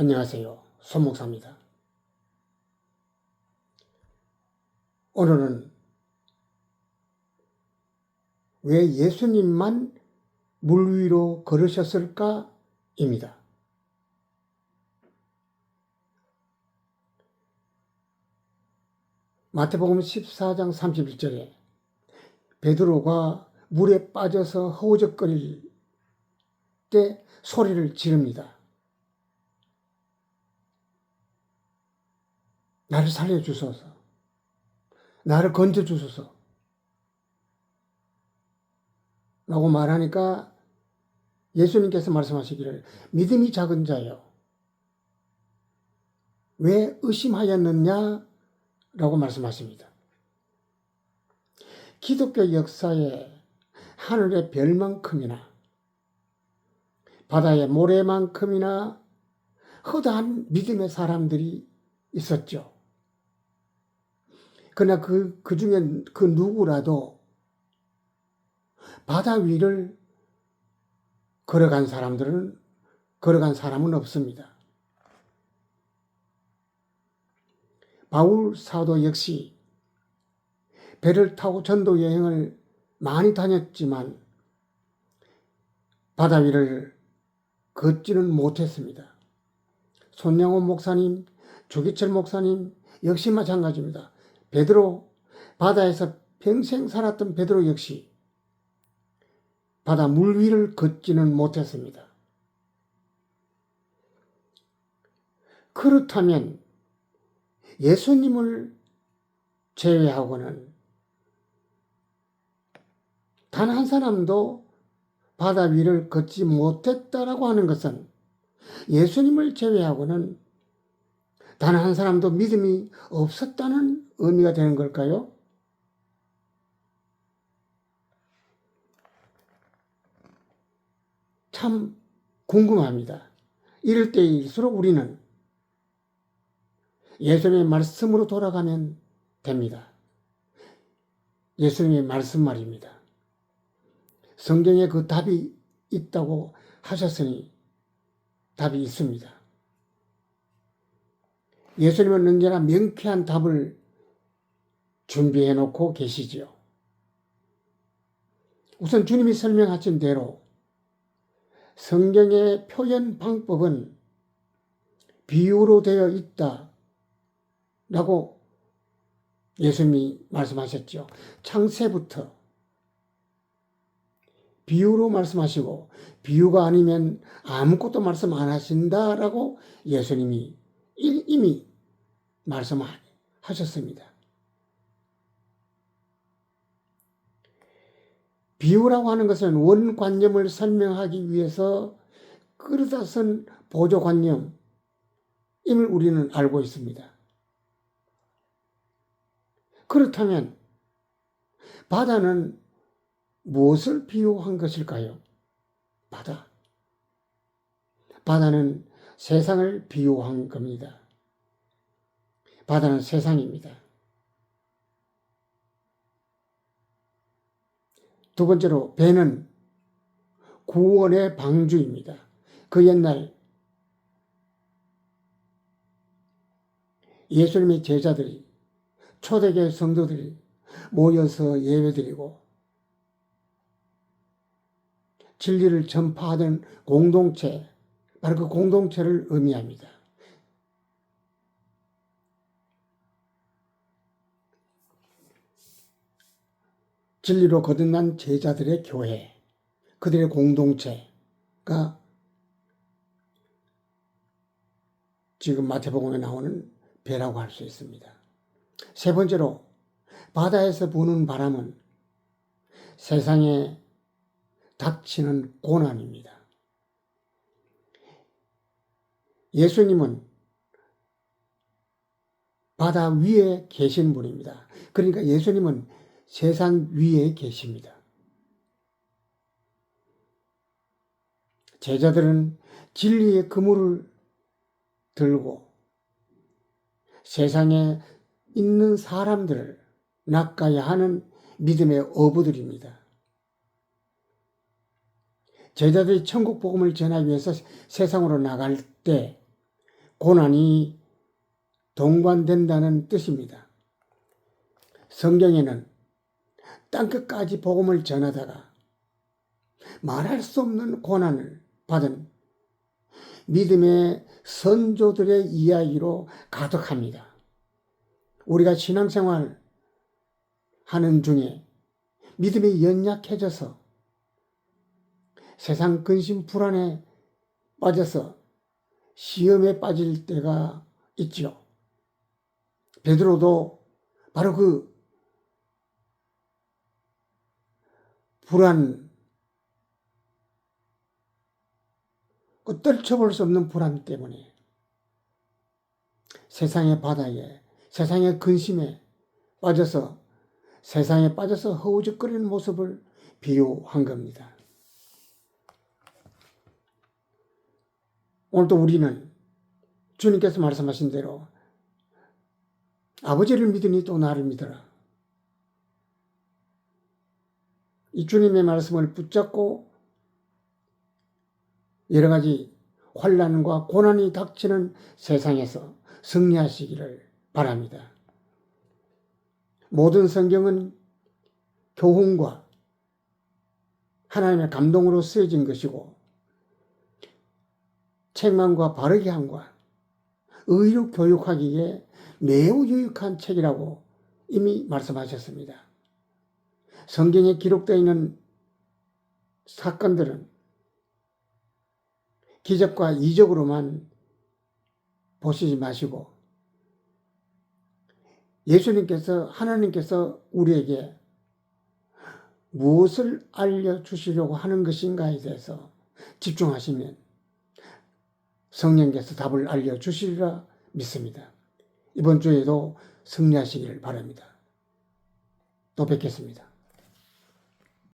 안녕하세요. 손목사입니다. 오늘은 왜 예수님만 물 위로 걸으셨을까? 입니다. 마태복음 14장 31절에 베드로가 물에 빠져서 허우적거릴 때 소리를 지릅니다. 나를 살려주소서. 나를 건져주소서. 라고 말하니까 예수님께서 말씀하시기를 믿음이 작은 자요. 왜 의심하였느냐? 라고 말씀하십니다. 기독교 역사에 하늘의 별만큼이나 바다의 모래만큼이나 허다한 믿음의 사람들이 있었죠. 그러나 그, 그 중에 그 누구라도 바다 위를 걸어간 사람들은, 걸어간 사람은 없습니다. 바울 사도 역시 배를 타고 전도 여행을 많이 다녔지만 바다 위를 걷지는 못했습니다. 손양호 목사님, 조기철 목사님 역시 마찬가지입니다. 베드로 바다에서 평생 살았던 베드로 역시 바다 물 위를 걷지는 못했습니다. 그렇다면 예수님을 제외하고는 단 한 사람도 바다 위를 걷지 못했다라고 하는 것은 예수님을 제외하고는 단 한 사람도 믿음이 없었다는 의미가 되는 걸까요? 참 궁금합니다. 이럴 때일수록 우리는 예수님의 말씀으로 돌아가면 됩니다. 예수님의 말씀 말입니다. 성경에 그 답이 있다고 하셨으니 답이 있습니다. 예수님은 언제나 명쾌한 답을 준비해 놓고 계시지요. 우선 주님이 설명하신 대로 성경의 표현 방법은 비유로 되어 있다. 라고 예수님이 말씀하셨죠. 창세부터 비유로 말씀하시고 비유가 아니면 아무것도 말씀 안 하신다라고 예수님이 이미 말씀하셨습니다. 비유라고 하는 것은 원관념을 설명하기 위해서 끌어다 쓴 보조관념임을 우리는 알고 있습니다. 그렇다면 바다는 무엇을 비유한 것일까요? 바다. 바다는 세상을 비유한 겁니다. 바다는 세상입니다. 두 번째로 배는 구원의 방주입니다. 그 옛날 예수님의 제자들이 초대교회 성도들이 모여서 예배드리고 진리를 전파하던 공동체, 바로 그 공동체를 의미합니다. 진리로 거듭난 제자들의 교회, 그들의 공동체가 지금 마태복음에 나오는 배라고 할 수 있습니다. 세 번째로 바다에서 부는 바람은 세상에 닥치는 고난입니다. 예수님은 바다 위에 계신 분입니다. 그러니까 예수님은 세상 위에 계십니다. 제자들은 진리의 그물을 들고 세상에 있는 사람들을 낚아야 하는 믿음의 어부들입니다. 제자들이 천국 복음을 전하기 위해서 세상으로 나갈 때 고난이 동반된다는 뜻입니다. 성경에는 땅끝까지 복음을 전하다가 말할 수 없는 고난을 받은 믿음의 선조들의 이야기로 가득합니다. 우리가 신앙생활 하는 중에 믿음이 연약해져서 세상 근심 불안에 빠져서 시험에 빠질 때가 있지요. 베드로도 바로 그 불안, 그 떨쳐볼 수 없는 불안 때문에 세상의 바다에, 세상의 근심에 빠져서 세상에 빠져서 허우적거리는 모습을 비유한 겁니다. 오늘도 우리는 주님께서 말씀하신 대로 아버지를 믿으니 또 나를 믿어라. 이 주님의 말씀을 붙잡고 여러 가지 환란과 고난이 닥치는 세상에서 승리하시기를 바랍니다. 모든 성경은 교훈과 하나님의 감동으로 쓰여진 것이고 책망과 바르게 함과 의로 교육하기에 매우 유익한 책이라고 이미 말씀하셨습니다. 성경에 기록되어 있는 사건들은 기적과 이적으로만 보시지 마시고 예수님께서 하나님께서 우리에게 무엇을 알려주시려고 하는 것인가에 대해서 집중하시면 성령께서 답을 알려주시리라 믿습니다. 이번 주에도 승리하시기를 바랍니다. 또 뵙겠습니다.